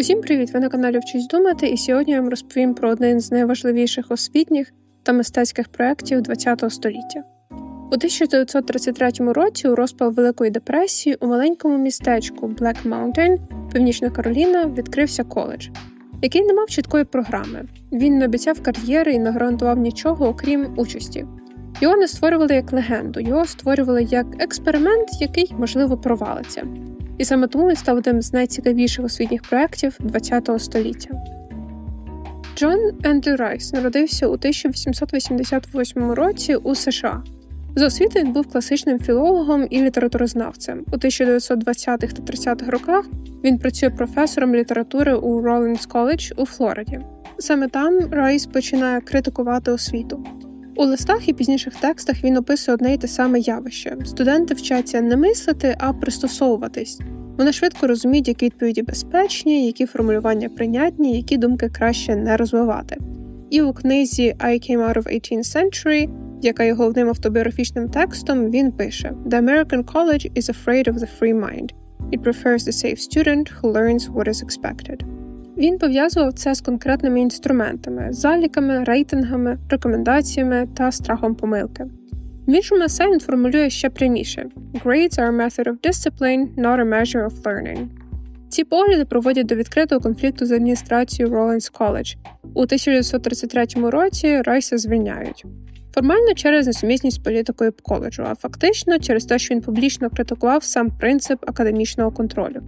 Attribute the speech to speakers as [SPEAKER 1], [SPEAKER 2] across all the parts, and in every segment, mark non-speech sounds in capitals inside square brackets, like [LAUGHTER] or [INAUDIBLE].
[SPEAKER 1] Усім привіт! Ви на каналі Вчись думати, і сьогодні я вам розповім про один з найважливіших освітніх та мистецьких проєктів ХХ століття. У 1933 році, у розпал Великої депресії, у маленькому містечку Black Mountain, Північна Кароліна, відкрився коледж, який не мав чіткої програми. Він не обіцяв кар'єри і не гарантував нічого, окрім участі. Його не створювали як легенду, його створювали як експеримент, який, можливо, провалиться. І саме тому він став одним з найцікавіших освітніх проєктів ХХ століття. Джон Ендрю Райс народився у 1888 році у США. За освітою він був класичним філологом і літературознавцем. У 1920-х та 30-х роках він працює професором літератури у Rollins College у Флориді. Саме там Райс починає критикувати освіту. У листах і пізніших текстах він описує одне й те саме явище: студенти вчаться не мислити, а пристосовуватись. Вони швидко розуміють, які відповіді безпечні, які формулювання прийнятні, які думки краще не розвивати. І у книзі I Came Out of 18th Century, яка є головним автобіографічним текстом, він пише: The American College is afraid of the free mind. It prefers the safe student who learns what is expected. Він пов'язував це з конкретними інструментами, заліками, рейтингами, рекомендаціями та страхом помилки. В іншому есе він формулює ще пряміше: Grades are a method of discipline, not a measure of learning. Ці погляди проводять до відкритого конфлікту з адміністрацією Rollins College. У 1933 році Райса звільняють. Формально через несумісність з політикою коледжу, а фактично через те, що він публічно критикував сам принцип академічного контролю.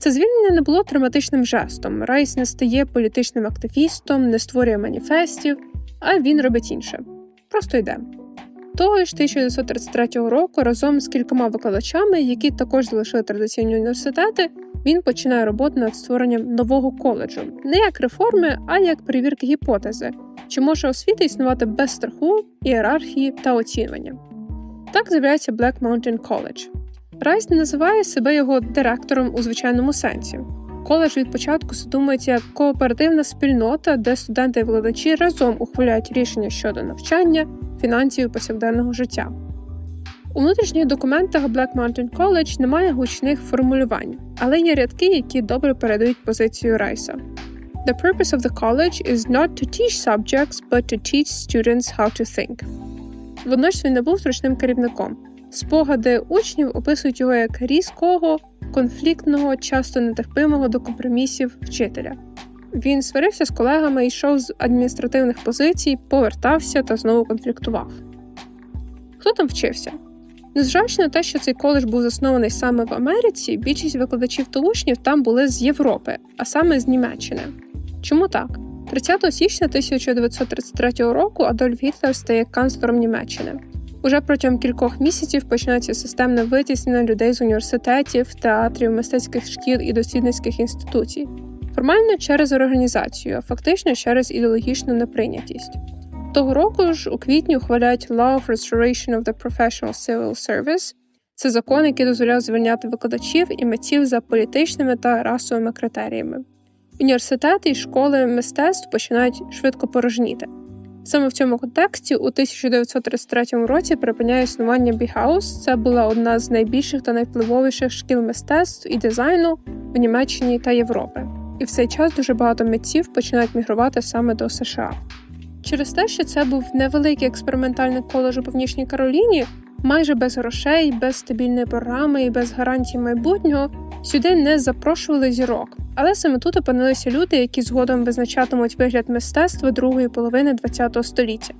[SPEAKER 1] Це звільнення не було травматичним жестом. Райс не стає політичним активістом, не створює маніфестів, а він робить інше. Просто йде. Того ж 1933 року разом з кількома викладачами, які також залишили традиційні університети, він починає роботу над створенням нового коледжу, не як реформи, а як перевірки гіпотези, чи може освіта існувати без страху, ієрархії та оцінювання. Так з'являється Black Mountain College. Райс не називає себе його директором у звичайному сенсі. Коледж від початку задумується як кооперативна спільнота, де студенти і викладачі разом ухваляють рішення щодо навчання, фінансів і повсякденного життя. У внутрішніх документах Black Mountain College немає гучних формулювань, але є рядки, які добре передають позицію Райса. The purpose of the college is not to teach subjects, but to teach students how to think. Водночас він не був зручним керівником. Спогади учнів описують його як різкого, конфліктного, часто нетерпимого до компромісів вчителя. Він сварився з колегами, йшов з адміністративних позицій, повертався та знову конфліктував. Хто там вчився? Незважаючи на те, що цей коледж був заснований саме в Америці, більшість викладачів та учнів там були з Європи, а саме з Німеччини. Чому так? 30 січня 1933 року Адольф Гітлер стає канцлером Німеччини. Уже протягом кількох місяців починається системне витіснення людей з університетів, театрів, мистецьких шкіл і дослідницьких інституцій, формально через організацію, а фактично через ідеологічну неприйнятість. Того року ж у квітні ухваляють Law of Restoration of the Professional Civil Service. Це закон, який дозволяв звільняти викладачів і митців за політичними та расовими критеріями. Університети і школи мистецтв починають швидко порожніти. Саме в цьому контексті у 1933 році припиняє існування Біхаус. Це була одна з найбільших та найвпливовіших шкіл мистецтв і дизайну в Німеччині та Європи. І в цей час дуже багато митців починають мігрувати саме до США. Через те, що це був невеликий експериментальний коледж у Північній Кароліні, майже без грошей, без стабільної програми і без гарантій майбутнього, сюди не запрошували зірок. Але саме тут опинилися люди, які згодом визначатимуть вигляд мистецтва другої половини ХХ століття.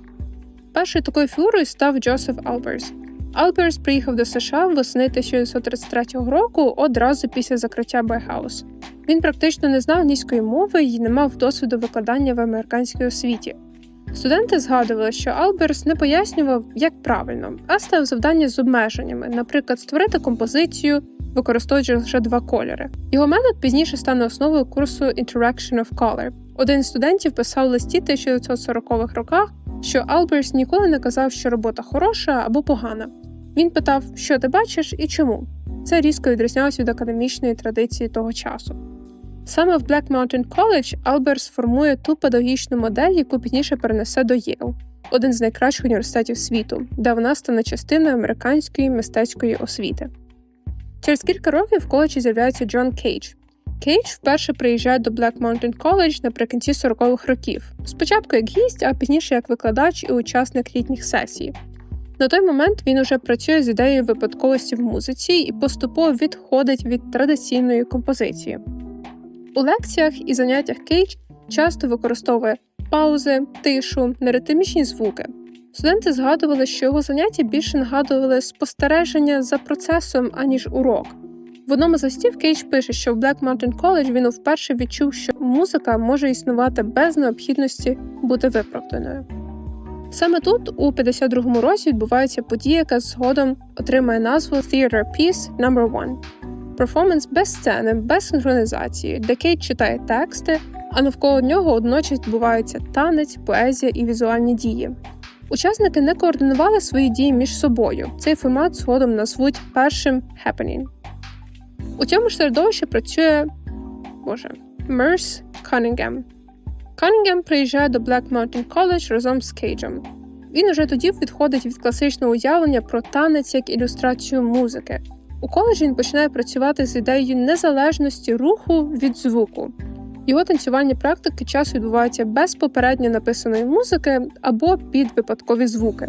[SPEAKER 1] Першою такою фігурою став Джосеф Алберс. Алберс приїхав до США восени 1933 року одразу після закриття Байхаус. Він практично не знав англійської мови і не мав досвіду викладання в американській освіті. Студенти згадували, що Алберс не пояснював, як правильно, а ставив завдання з обмеженнями, наприклад, створити композицію, використовуючи лише два кольори. Його метод пізніше стане основою курсу Interaction of Color. Один з студентів писав листі 1940-х роках, що Алберс ніколи не казав, що робота хороша або погана. Він питав, що ти бачиш і чому. Це різко відрізнялося від академічної традиції того часу. Саме в Black Mountain College Алберс формує ту педагогічну модель, яку пізніше перенесе до Єл, один з найкращих університетів світу, де вона стане частиною американської мистецької освіти. Через кілька років в коледжі з'являється Джон Кейдж. Кейдж вперше приїжджає до Black Mountain College наприкінці 40-х років, спочатку як гість, а пізніше як викладач і учасник літніх сесій. На той момент він уже працює з ідеєю випадковості в музиці і поступово відходить від традиційної композиції. У лекціях і заняттях Кейдж часто використовує паузи, тишу, неритмічні звуки. Студенти згадували, що його заняття більше нагадували спостереження за процесом, аніж урок. В одному з листів Кейдж пише, що в Black Mountain College він вперше відчув, що музика може існувати без необхідності бути виправданою. Саме тут, у 52-му році, відбувається подія, яка згодом отримає назву Theater Piece No. 1. Перформанс без сцени, без синхронізації, де Кейт читає тексти, а навколо нього одночас відбувається танець, поезія і візуальні дії. Учасники не координували свої дії між собою. Цей формат згодом назвуть першим happening. У цьому ж середовищі працює Боже, Мерс Канінгем. Канінгем приїжджає до Black Mountain College разом з Кейджем. Він уже тоді відходить від класичного уявлення про танець як ілюстрацію музики. У коледжі він починає працювати з ідеєю незалежності руху від звуку. Його танцювальні практики часу відбуваються без попередньо написаної музики або під випадкові звуки.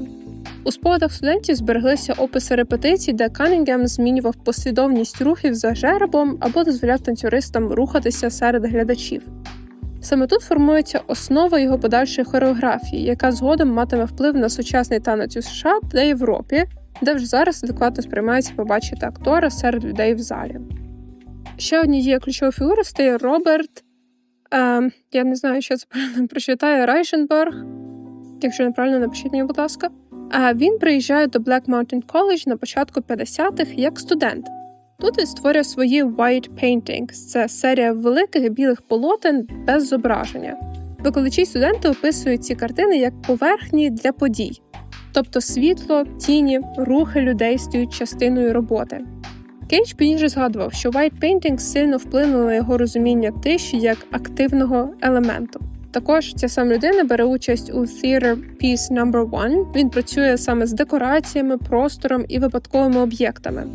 [SPEAKER 1] У спогадах студентів збереглися описи репетицій, де Канінгем змінював послідовність рухів за жеребом або дозволяв танцюристам рухатися серед глядачів. Саме тут формується основа його подальшої хореографії, яка згодом матиме вплив на сучасний танець у США та Європі, де вже зараз адекватно сприймається побачити актора серед людей в залі. Ще однією ключовою фігурою стає Роберт. Е, я не знаю, що це правильно [LAUGHS] прочитає Райшенберг. Якщо неправильно, напишіть мені, будь ласка. А він приїжджає до Black Mountain College на початку 50-х як студент. Тут він створює свої White Paintings – це серія великих білих полотен без зображення. Викладачі студенти описують ці картини як поверхні для подій, тобто світло, тіні, рухи людей стають частиною роботи. Кейдж пізніше згадував, що White Paintings сильно вплинули на його розуміння тиші як активного елементу. Також ця сама людина бере участь у Theater Piece No. 1. Він працює саме з декораціями, простором і випадковими об'єктами.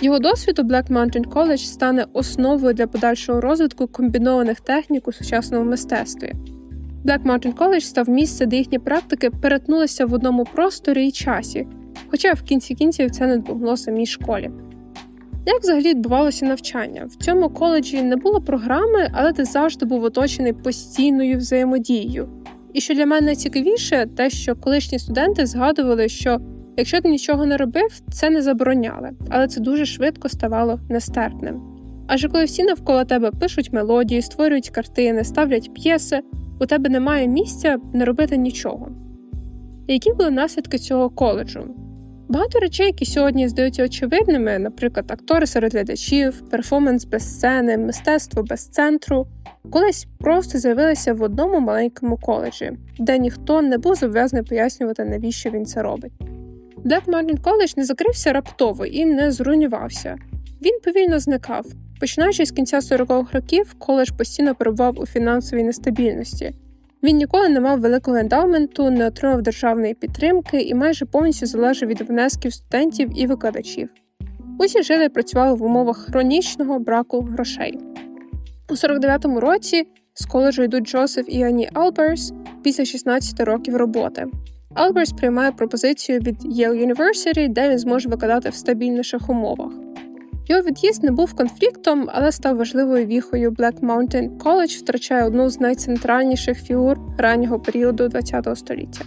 [SPEAKER 1] Його досвід у Black Mountain College стане основою для подальшого розвитку комбінованих технік у сучасному мистецтві. Black Mountain College став місце, де їхні практики перетнулися в одному просторі і часі, хоча в кінці кінців це не допомогло самій школі. Як взагалі відбувалося навчання? В цьому коледжі не було програми, але ти завжди був оточений постійною взаємодією. І що для мене цікавіше, те, що колишні студенти згадували, що якщо ти нічого не робив, це не забороняли, але це дуже швидко ставало нестерпним. Адже коли всі навколо тебе пишуть мелодії, створюють картини, ставлять п'єси, у тебе немає місця не робити нічого. Які були наслідки цього коледжу? Багато речей, які сьогодні здаються очевидними, наприклад, актори серед глядачів, перформанс без сцени, мистецтво без центру, колись просто з'явилися в одному маленькому коледжі, де ніхто не був зобов'язаний пояснювати, навіщо він це робить. Black Mountain College не закрився раптово і не зруйнувався. Він повільно зникав. Починаючи з кінця 40-х років, коледж постійно перебував у фінансовій нестабільності. Він ніколи не мав великого ендаументу, не отримав державної підтримки і майже повністю залежав від внесків студентів і викладачів. Усі жили і працювали в умовах хронічного браку грошей. У 49-му році з коледжу йдуть Джозеф і Ані Алберс після 16 років роботи. Алберс приймає пропозицію від Yale University, де він зможе викладати в стабільніших умовах. Його від'їзд не був конфліктом, але став важливою віхою Black Mountain College втрачає одну з найцентральніших фігур раннього періоду ХХ століття.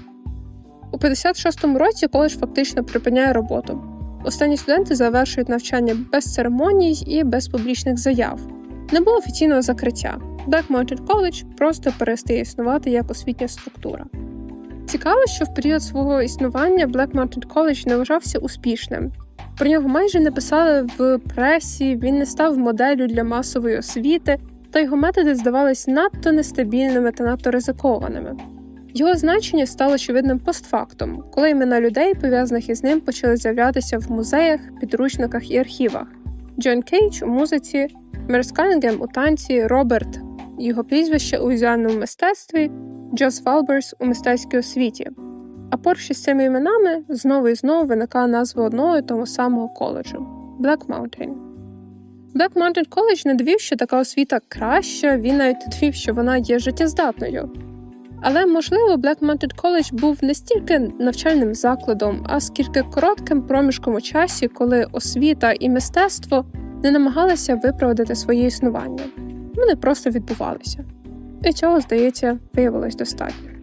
[SPEAKER 1] У 56-му році коледж фактично припиняє роботу. Останні студенти завершують навчання без церемоній і без публічних заяв. Не було офіційного закриття. Black Mountain College просто перестає існувати як освітня структура. Цікаво, що в період свого існування Black Mountain College не вважався успішним. Про нього майже не писали в пресі, він не став моделлю для масової освіти, та його методи здавались надто нестабільними та надто ризикованими. Його значення стало очевидним постфактом, коли імена людей, пов'язаних із ним, почали з'являтися в музеях, підручниках і архівах. Джон Кейдж у музиці, Мерс Канінгем у танці, Роберт, його прізвище у візуальному мистецтві, Джос Валберс у мистецькій освіті. А поруч із цими іменами знову і знову виникає назва одного і того самого коледжу Black Mountain. Black Mountain College не довів, що така освіта краща, він навіть довів, що вона є життєздатною. Але, можливо, Black Mountain College був не стільки навчальним закладом, а скільки коротким проміжком у часі, коли освіта і мистецтво не намагалися виправдати своє існування. Вони просто відбувалися. І цього, здається, виявилось достатньо.